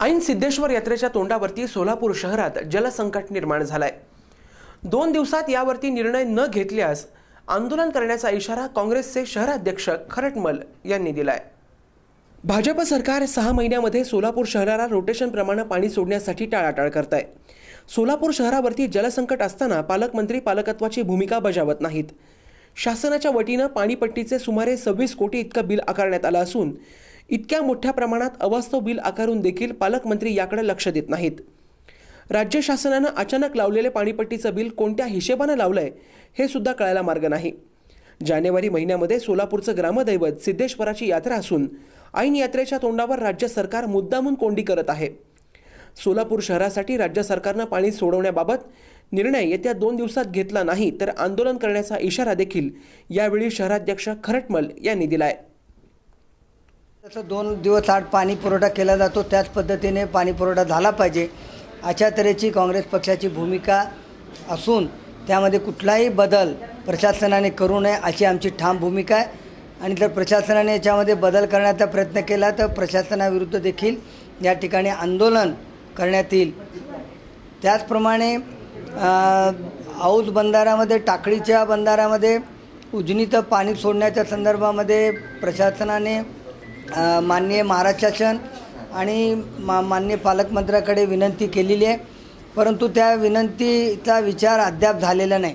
ऐन सिद्धेश्वर यात्रेच्या तोंडावरती सोलापूर शहरात जलसंकट निर्माण झालाय. दोन दिवसात यावरती निर्णय न घेतल्यास आंदोलन करण्याचा इशारा काँग्रेसचे शहराध्यक्ष खरटमल यांनी दिलाय. भाजप सरकार सहा महिन्यामध्ये सोलापूर शहराला रोटेशनप्रमाणे पाणी सोडण्यासाठी टाळाटाळ करत आहे सोलापूर शहरावरती जलसंकट असताना पालकमंत्री पालकत्वाची भूमिका बजावत नाहीत. शासनाच्या वतीनं पाणीपट्टीचे सुमारे सव्वीस कोटी इतकं बिल आकारण्यात आलं असून इतक्या मोठ्या प्रमाणात अवास्तव बिल आकारून देखील पालकमंत्री याकडे लक्ष देत नाहीत. राज्य शासनानं अचानक लावलेले पाणीपट्टीचं बिल कोणत्या हिशेबानं लावलंय हे सुद्धा कळायला मार्ग नाही. जानेवारी महिन्यामध्ये सोलापूरचं ग्रामदैवत सिद्धेश्वराची यात्रा असून ऐन यात्रेच्या तोंडावर राज्य सरकार मुद्दामून कोंडी करत आहे. सोलापूर शहरासाठी राज्य सरकारनं पाणी सोडवण्याबाबत निर्णय येत्या दोन दिवसात घेतला नाही तर आंदोलन करण्याचा इशारा देखील यावेळी शहराध्यक्ष खरटमल यांनी दिला आहे तसं दोन दिवस आठ पाणी पुरवठा केला जातो. त्याच पद्धतीने पाणी पुरवठा झाला पाहिजे. अशा तऱ्हेची काँग्रेस पक्षाची भूमिका असून त्यामध्ये कुठलाही बदल प्रशासनाने करू नये अशी आमची ठाम भूमिका आहे. आणि जर प्रशासनाने याच्यामध्ये बदल करण्याचा प्रयत्न केला तर प्रशासनाविरुद्ध देखील या ठिकाणी आंदोलन करण्यात येईल. त्याचप्रमाणे औज बंधाऱ्यामध्ये टाकळीच्या बंधाऱ्यामध्ये उजनीचं पाणी सोडण्याच्या संदर्भामध्ये प्रशासनाने माननीय महाराष्ट्र शासन आणि मा माननीय पालकमंत्र्याकडे विनंती केलेली आहे. परंतु त्या विनंतीचा विचार अद्याप झालेला नाही.